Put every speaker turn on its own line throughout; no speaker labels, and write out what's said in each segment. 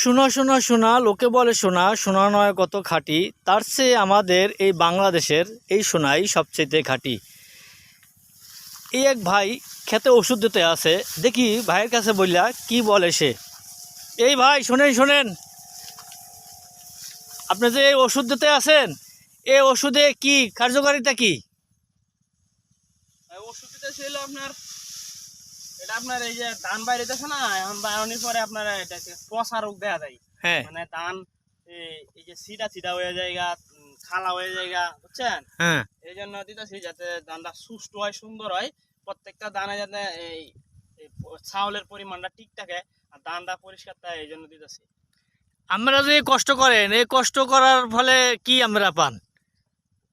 শোনা শোনা শোনা, লোকে বলে শোনা শোনা নয় কত খাঁটি, তার চেয়ে আমাদের এই বাংলাদেশের এই সোনাই সবচেয়ে খাঁটি। এই এক ভাই খেতে ওষুধ দিতে আছে দেখি ভাইয়ের কাছে বললা, কি বলে সে? এই ভাই, শোনেন শোনেন। আপনি যে এই ওষুধ দিতে আছেন এই ওষুধে কি, কার্যকারিতা কি?
ওষুধটা ছিল আপনার এটা আপনার এই যে ধান না এখন বাইরনির পরে আপনার পচা রোগ দেয়া যায়।
হ্যাঁ।
মানে ধান এই- যে সিটা সিটা হয়ে খালা হয়ে বুঝছেন?
হ্যাঁ।
এই জন্য দিতেছি যাতে ধানটা সুষ্ঠু হয় সুন্দর হয় প্রত্যেকটা যাতে এই এই চাউলের পরিমাণটা ঠিক থাকে আর ধানটা পরিষ্কার থাকে এই জন্য দিতেছি।
আমরা যে কষ্ট করেন এই কষ্ট করার ফলে কি আমরা পান?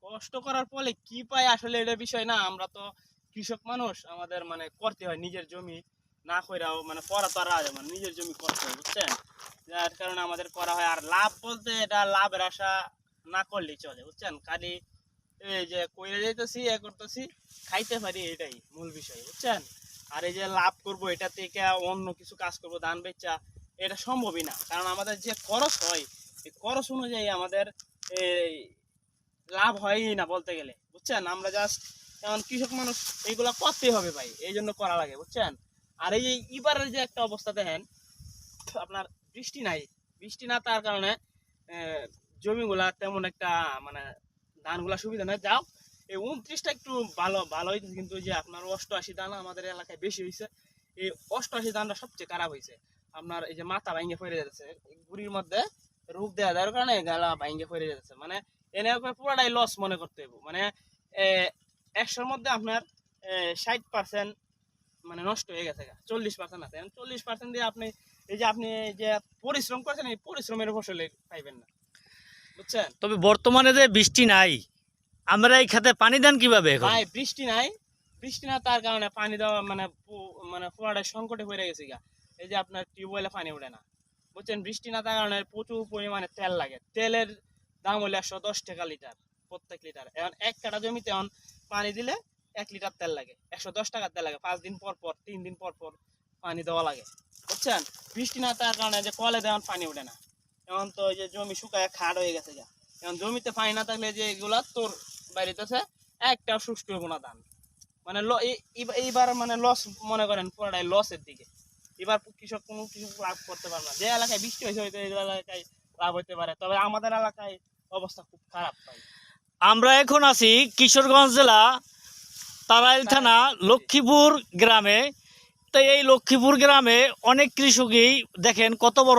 কষ্ট করার ফলে কি পাই আসলে এটা বিষয় না আমরা তো কৃষক মানুষ আমাদের মানে করতে হয় নিজের জমি না কইরাও মানে করা তো আর মানে নিজের জমি করতে হয়, বুঝছেন? যার কারণে আমাদের করা হয়, আর লাভ বলতে এটা লাভের আশা না করলেই চলে, বুঝছেন? খালি এই যে কইরে যাইতেছি, এ করতেছি, খাইতে পারি এটাই মূল বিষয়, বুঝছেন? আর এই যে লাভ করব, এটা থেকে অন্য কিছু কাজ করব, ধান বেচা, এটা সম্ভবই না। কারণ আমাদের যে খরচ হয়, এই খরচ অনুযায়ী আমাদের এই লাভ হয়ই না বলতে গেলে, বুঝছেন? আমরা জাস্ট যেমন কৃষক মানুষ এইগুলা করতেই হবে ভাই, এই জন্য করা লাগে, বুঝছেন? আর এই যে এবারের যে একটা অবস্থা দেখেন, আপনার বৃষ্টি নাই, বৃষ্টি না তার কারণে জমিগুলা তেমন একটা মানে ধানগুলা সুবিধা নয় যাও, এই উনত্রিশটা একটু ভালো ভালো হইতেছে, কিন্তু যে আপনার অষ্টআশি ধান আমাদের এলাকায় বেশি হয়েছে এই অষ্টআশি ধানটা সবচেয়ে খারাপ হয়েছে আপনার এই যে মাথা ভাঙ্গে পড়ে যাচ্ছে গুড়ির মধ্যে রোগ দেওয়া যার কারণে গালা ভাঙ্গে পড়ে যাচ্ছে। মানে এনে পুরোটাই লস মনে করতে হবে মানে একশোর মধ্যে আপনার ষাট পার্সেন্ট মানে নষ্ট হয়ে গেছে চল্লিশ পার্সেন্ট আছে। চল্লিশ পার্সেন্ট দিয়ে আপনি এই যে আপনি যে পরিশ্রম করছেন এই পরিশ্রমের ফসলে পাইবেন না। বুঝছেন?
তবে বর্তমানে যে বৃষ্টি নাই আমরা এই খেতে পানি দেন কীভাবে
ভাই বৃষ্টি নাই। বৃষ্টি না তার কারণে পানি দেওয়া মানে মানে পুরাটাই সংকটে হয়ে গেছে গা। এই যে আপনার টিউবওয়েলে পানি ওঠে না। বুঝছেন? বৃষ্টি না তার কারণে প্রচুর পরিমাণে তেল লাগে। তেলের দাম হলো একশো দশ টাকা লিটার প্রত্যেক লিটার। এখন এক কাটা জমিতে এখন পানি দিলে এক লিটার তেল লাগে, একশো দশ টাকার তেল লাগে, পাঁচ দিন পর পর, তিন দিন পর পর পানি দেওয়া লাগে, বুঝছেন? বৃষ্টি না থাকার কারণে যে কলে দেওয়ান পানি ওঠে না। এখন তো যে জমি শুকায়, খাট হয়ে গেছে গা। এখন জমিতে পানি না থাকলে যে এগুলা তোর বাড়িতেছে একটা সুষ্ঠু হব না ধান। মানে এইবার মানে লস মনে করেন, পুরোটাই লসের দিকে। এবার কৃষক কোনো কৃষক লাভ করতে পারবে না। যে এলাকায় বৃষ্টি হয়েছে এই এলাকায় লাভ হতে পারে। তবে আমাদের এলাকায় অবস্থা খুব খারাপ ভাই।
আমরা এখন আছি কিশোরগঞ্জ জেলা তারাইল থানা লক্ষ্মীপুর গ্রামে। তো এই লক্ষ্মীপুর গ্রামে অনেক কৃষকই দেখেন কত বড়